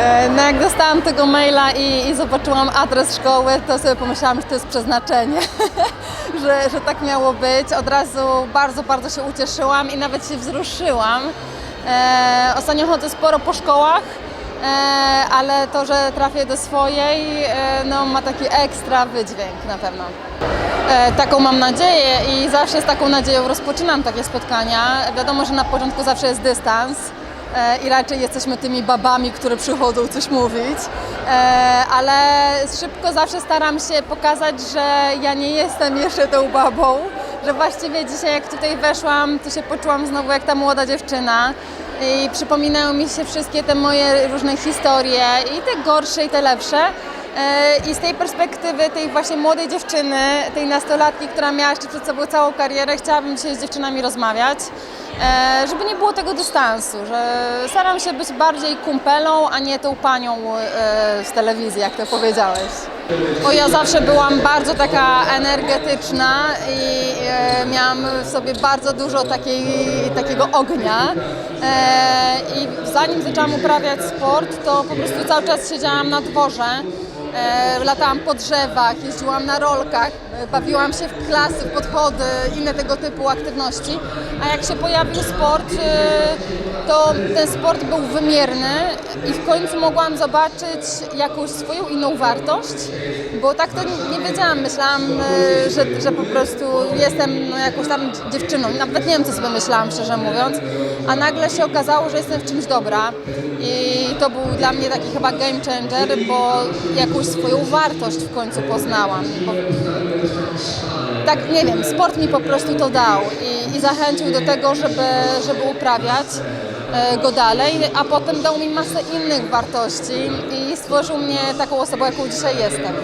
E, No jak dostałam tego maila i, i zobaczyłam adres szkoły, to sobie pomyślałam, że to jest przeznaczenie, że, że tak miało być. Od razu bardzo, bardzo się ucieszyłam i nawet się wzruszyłam. E, ostatnio chodzę sporo po szkołach, e, ale to, że trafię do swojej, e, no, ma taki ekstra wydźwięk na pewno. E, taką mam nadzieję i zawsze z taką nadzieją rozpoczynam takie spotkania. Wiadomo, że na początku zawsze jest dystans i raczej jesteśmy tymi babami, które przychodzą coś mówić, e, ale szybko zawsze staram się pokazać, że ja nie jestem jeszcze tą babą, że właściwie dzisiaj jak tutaj weszłam, to się poczułam znowu jak ta młoda dziewczyna i przypominają mi się wszystkie te moje różne historie i te gorsze i te lepsze. E, I z tej perspektywy tej właśnie młodej dziewczyny, tej nastolatki, która miała jeszcze przed sobą całą karierę, chciałabym dzisiaj z dziewczynami rozmawiać, e, żeby nie było tego dystansu, że staram się być bardziej kumpelą, a nie tą panią e, z telewizji, jak to powiedziałeś. Bo ja zawsze byłam bardzo taka energetyczna i e, miałam w sobie bardzo dużo takiej, takiego ognia. E, I zanim zaczęłam uprawiać sport, to po prostu cały czas siedziałam na dworze. E, latałam po drzewach, jeździłam na rolkach, bawiłam się w klasy, w podchody, inne tego typu aktywności. A jak się pojawił sport, e, to ten sport był wymierny i w końcu mogłam zobaczyć jakąś swoją inną wartość, bo tak to nie- wiedziałam. Myślałam, e, że, że po prostu jestem no, jakąś tam dziewczyną. Nawet nie wiem, co sobie myślałam, szczerze mówiąc. A nagle się okazało, że jestem w czymś dobra i to był dla mnie taki chyba game changer, bo jakąś swoją wartość w końcu poznałam. Bo tak, nie wiem, sport mi po prostu to dał i, i zachęcił do tego, żeby, żeby uprawiać e, go dalej, a potem dał mi masę innych wartości i stworzył mnie taką osobą, jaką dzisiaj jestem.